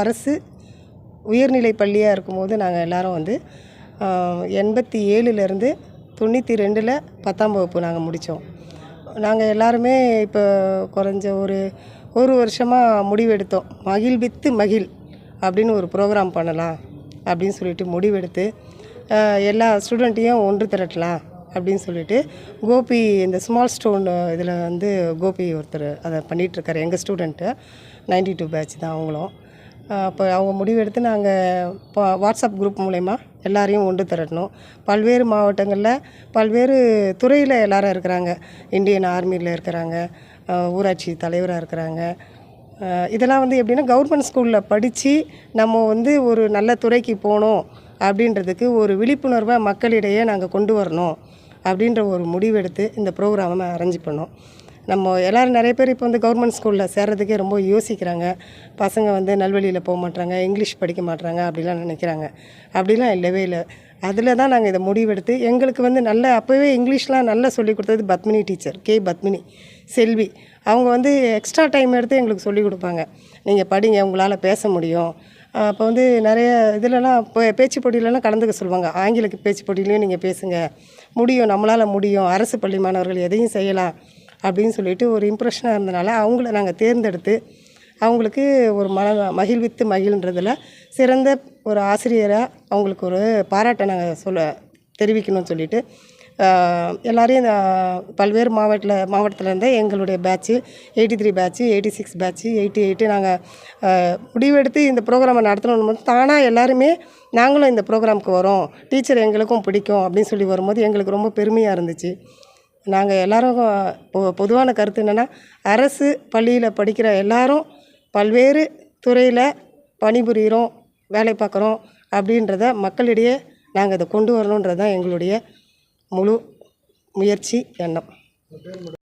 அரசு உயர்நிலை பள்ளியாக இருக்கும்போது நாங்கள் எல்லாரும் வந்து எண்பத்தி ஏழுலேருந்து தொண்ணூற்றி ரெண்டில் பத்தாம் வகுப்பு நாங்கள் முடித்தோம் நாங்கள் எல்லாருமே இப்போ குறைஞ்ச ஒரு ஒரு வருஷமாக முடிவெடுத்தோம். மகிழ் வித்து மகிழ் அப்படின்னு ஒரு ப்ரோக்ராம் பண்ணலாம் அப்படின்னு சொல்லிட்டு முடிவெடுத்து எல்லா ஸ்டூடெண்ட்டையும் ஒன்று திரட்டலாம் அப்படின்னு சொல்லிட்டு கோபி இந்த ஸ்மால் ஸ்டோன் இதில் வந்து கோபி ஒருத்தர் அதை பண்ணிகிட்ருக்காரு எங்கள் ஸ்டூடெண்ட்டு நைன்டி டூ பேட்ச் தான் அவங்களும். அப்போ அவங்க முடிவெடுத்து நாங்கள் இப்போ வாட்ஸ்அப் குரூப் மூலயமா எல்லாரையும் ஒன்று திரட்டணும். பல்வேறு மாவட்டங்களில் பல்வேறு துறையில் எல்லாரும் இருக்கிறாங்க. இந்தியன் ஆர்மியில் இருக்கிறாங்க. ஊராட்சி தலைவராக இருக்கிறாங்க. இதெல்லாம் வந்து எப்படின்னா கவர்மெண்ட் ஸ்கூலில் படித்து நம்ம வந்து ஒரு நல்ல துறைக்கு போகணும் அப்படின்றதுக்கு ஒரு விழிப்புணர்வை மக்களிடையே நாங்கள் கொண்டு வரணும் அப்படின்ற ஒரு முடிவெடுத்து இந்த ப்ரோக்ராமை அரேஞ்ச் பண்ணோம். நம்ம எல்லோரும் நிறைய பேர் இப்போ வந்து கவர்மெண்ட் ஸ்கூலில் சேர்றதுக்கே ரொம்ப யோசிக்கிறாங்க. பசங்க வந்து நல்வழியில் போக மாட்றாங்க இங்கிலீஷ் படிக்க மாட்றாங்க அப்படிலாம் நினைக்கிறாங்க. அப்படிலாம் இல்லவே இல்லை. அதில் தான் நாங்கள் இதை முடிவெடுத்து எங்களுக்கு வந்து நல்ல அப்போவே இங்கிலீஷ்லாம் நல்லா சொல்லிக் கொடுத்தது பத்மினி டீச்சர் கே பத்மினி செல்வி. அவங்க வந்து எக்ஸ்ட்ரா டைம் எடுத்து எங்களுக்கு சொல்லிக் கொடுப்பாங்க. நீங்கள் படிங்க உங்களால் பேச முடியும். அப்போ வந்து நிறைய இதிலலாம் இப்போ பேச்சு போட்டியிலலாம் கலந்துக்க சொல்லுவாங்க. ஆங்கில பேச்சு போட்டியிலையும் நீங்கள் பேசுங்க. முடியும் நம்மளால் முடியும். அரசு பள்ளி மாணவர்கள் எதையும் செய்யலாம். அப்படின்னு சொல்லிட்டு ஒரு இம்ப்ரெஷனாக இருந்தனால அவங்கள நாங்கள் தேர்ந்தெடுத்து அவங்களுக்கு ஒரு மன மகிழ்வித்து மகிழ்ன்றதில் சிறந்த ஒரு ஆசிரியராக அவங்களுக்கு ஒரு பாராட்டை நாங்கள் சொல்ல தெரிவிக்கணும்னு சொல்லிட்டு எல்லோரையும் பல்வேறு மாவட்டத்தில் மாவட்டத்திலேருந்து எங்களுடைய batch eighty three batch eighty six batch eighty eight நாங்கள் முடிவெடுத்து இந்த ப்ரோக்ராமை நடத்தணும் போது தானாக எல்லாருமே நாங்களும் இந்த ப்ரோக்ராமுக்கு வரோம். டீச்சர் எங்களுக்கும் பிடிக்கும் அப்படின்னு சொல்லி வரும்போது எங்களுக்கு ரொம்ப பெருமையாக இருந்துச்சு. நாங்கள் எல்லோரும் பொ பொதுவான கருத்து என்னென்னா அரசு பள்ளியில் படிக்கிற எல்லாரும் பல்வேறு துறையில் பணிபுரிகிறோம் வேலை பார்க்குறோம் அப்படின்றத மக்களிடையே நாங்கள் இதை கொண்டு வரணுன்றது தான் எங்களுடைய முழு முயற்சி எண்ணம்.